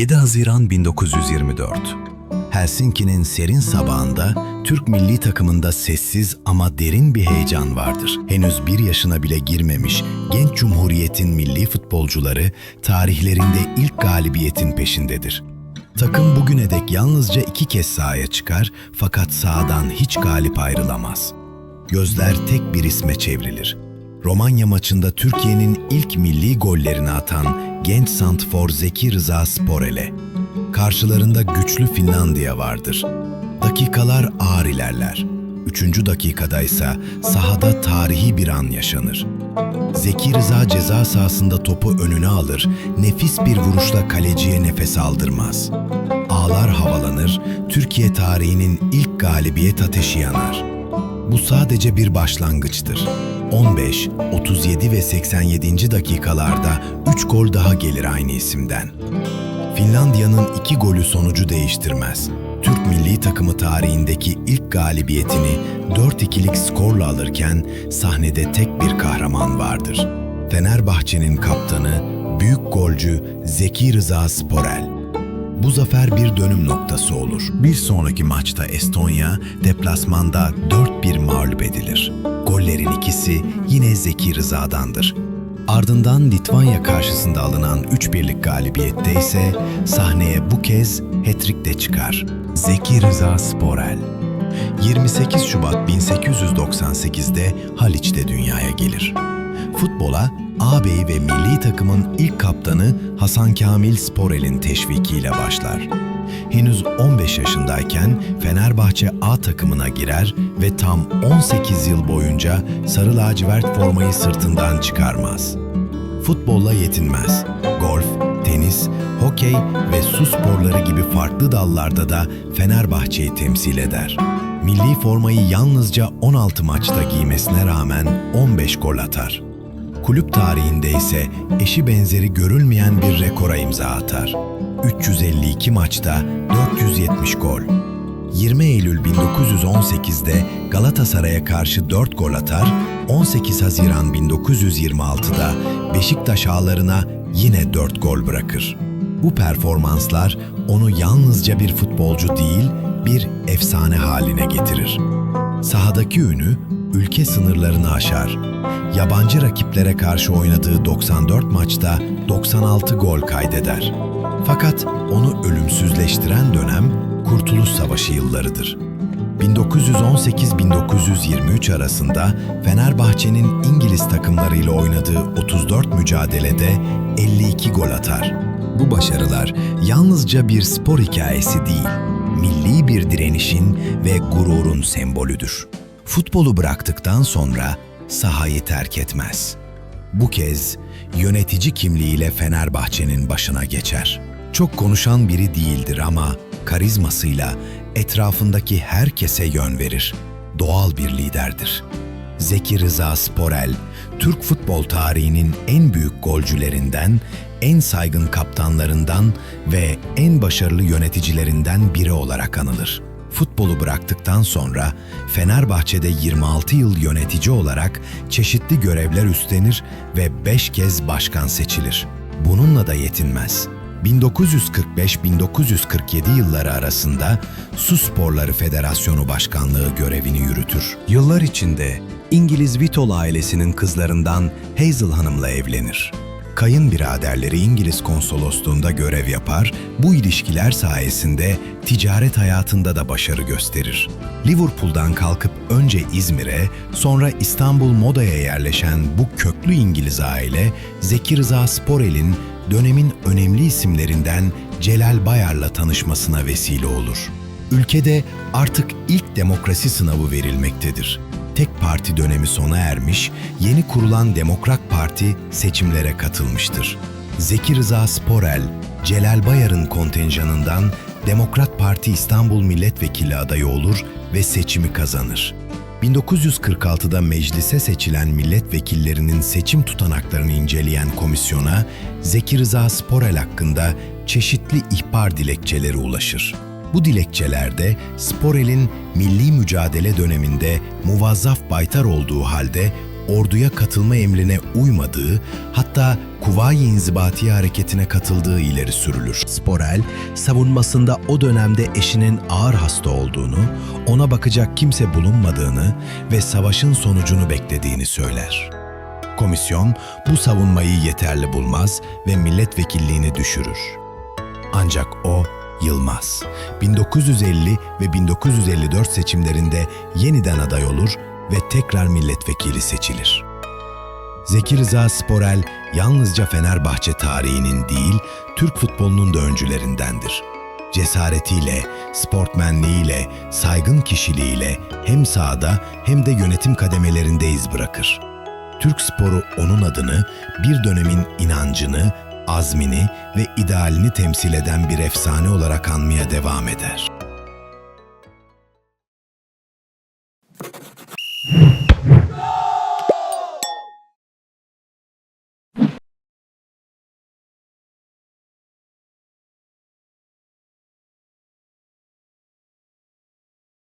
7 Haziran 1924 Helsinki'nin serin sabahında Türk milli takımında sessiz ama derin bir heyecan vardır. Henüz bir yaşına bile girmemiş genç cumhuriyetin milli futbolcuları tarihlerinde ilk galibiyetin peşindedir. Takım bugüne dek yalnızca iki kez sahaya çıkar fakat sahadan hiç galip ayrılamaz. Gözler tek bir isme çevrilir. Romanya maçında Türkiye'nin ilk milli gollerini atan genç santfor Zeki Rıza Sporel'e. Karşılarında güçlü Finlandiya vardır. Dakikalar ağır ilerler. Üçüncü dakikada sahada tarihi bir an yaşanır. Zeki Rıza ceza sahasında topu önüne alır, nefis bir vuruşla kaleciye nefes aldırmaz. Ağlar havalanır, Türkiye tarihinin ilk galibiyet ateşi yanar. Bu sadece bir başlangıçtır. 15, 37 ve 87. dakikalarda 3 gol daha gelir aynı isimden. Finlandiya'nın iki golü sonucu değiştirmez. Türk milli takımı tarihindeki ilk galibiyetini 4-2'lik skorla alırken sahnede tek bir kahraman vardır. Fenerbahçe'nin kaptanı, büyük golcü Zeki Rıza Sporel. Bu zafer bir dönüm noktası olur. Bir sonraki maçta Estonya deplasmanda 4-1 mağlup edilir. Gollerin ikisi yine Zeki Rıza'dandır. Ardından Litvanya karşısında alınan 3-1'lik galibiyette ise sahneye bu kez hat-trick de çıkar. Zeki Rıza Sporel 28 Şubat 1898'de Haliç'te dünyaya gelir. Futbola ağabeyi ve milli takımın ilk kaptanı Hasan Kamil Sporel'in teşvikiyle başlar. Henüz 15 yaşındayken Fenerbahçe A takımına girer ve tam 18 yıl boyunca sarı lacivert formayı sırtından çıkarmaz. Futbolla yetinmez. Golf, tenis, hokey ve su sporları gibi farklı dallarda da Fenerbahçe'yi temsil eder. Milli formayı yalnızca 16 maçta giymesine rağmen 15 gol atar. Kulüp tarihinde ise eşi benzeri görülmeyen bir rekora imza atar. 352 maçta 470 gol. 20 Eylül 1918'de Galatasaray'a karşı 4 gol atar, 18 Haziran 1926'da Beşiktaş ağlarına yine 4 gol bırakır. Bu performanslar onu yalnızca bir futbolcu değil, bir efsane haline getirir. Sahadaki ünü ülke sınırlarını aşar. Yabancı rakiplere karşı oynadığı 94 maçta 96 gol kaydeder. Fakat onu ölümsüzleştiren dönem Kurtuluş Savaşı yıllarıdır. 1918-1923 arasında Fenerbahçe'nin İngiliz takımlarıyla oynadığı 34 mücadelede 52 gol atar. Bu başarılar yalnızca bir spor hikayesi değil, milli bir direnişin ve gururun sembolüdür. Futbolu bıraktıktan sonra sahayı terk etmez. Bu kez yönetici kimliğiyle Fenerbahçe'nin başına geçer. Çok konuşan biri değildir ama karizmasıyla etrafındaki herkese yön verir. Doğal bir liderdir. Zeki Rıza Sporel, Türk futbol tarihinin en büyük golcülerinden, en saygın kaptanlarından ve en başarılı yöneticilerinden biri olarak anılır. Futbolu bıraktıktan sonra Fenerbahçe'de 26 yıl yönetici olarak çeşitli görevler üstlenir ve 5 kez başkan seçilir. Bununla da yetinmez. 1945-1947 yılları arasında Su Sporları Federasyonu Başkanlığı görevini yürütür. Yıllar içinde İngiliz Whittle ailesinin kızlarından Hazel Hanım'la evlenir. Kayınbiraderleri İngiliz konsolosluğunda görev yapar, bu ilişkiler sayesinde ticaret hayatında da başarı gösterir. Liverpool'dan kalkıp önce İzmir'e, sonra İstanbul Moda'ya yerleşen bu köklü İngiliz aile, Zeki Rıza Sporel'in dönemin önemli isimlerinden Celal Bayar'la tanışmasına vesile olur. Ülkede artık ilk demokrasi sınavı verilmektedir. Tek parti dönemi sona ermiş, yeni kurulan Demokrat Parti seçimlere katılmıştır. Zeki Rıza Sporel, Celal Bayar'ın kontenjanından Demokrat Parti İstanbul Milletvekili adayı olur ve seçimi kazanır. 1946'da meclise seçilen milletvekillerinin seçim tutanaklarını inceleyen komisyona Zeki Rıza Sporel hakkında çeşitli ihbar dilekçeleri ulaşır. Bu dilekçelerde Sporel'in milli mücadele döneminde muvazzaf baytar olduğu halde orduya katılma emrine uymadığı, hatta Kuvayi İnzibati hareketine katıldığı ileri sürülür. Sporel, savunmasında o dönemde eşinin ağır hasta olduğunu, ona bakacak kimse bulunmadığını ve savaşın sonucunu beklediğini söyler. Komisyon bu savunmayı yeterli bulmaz ve milletvekilliğini düşürür. Ancak o yılmaz. 1950 ve 1954 seçimlerinde yeniden aday olur ve tekrar milletvekili seçilir. Zeki Rıza Sporel yalnızca Fenerbahçe tarihinin değil, Türk futbolunun da öncülerindendir. Cesaretiyle, sportmenliğiyle, saygın kişiliğiyle hem sahada hem de yönetim kademelerinde iz bırakır. Türk sporu onun adını bir dönemin inancını, azmini ve idealini temsil eden bir efsane olarak anmaya devam eder.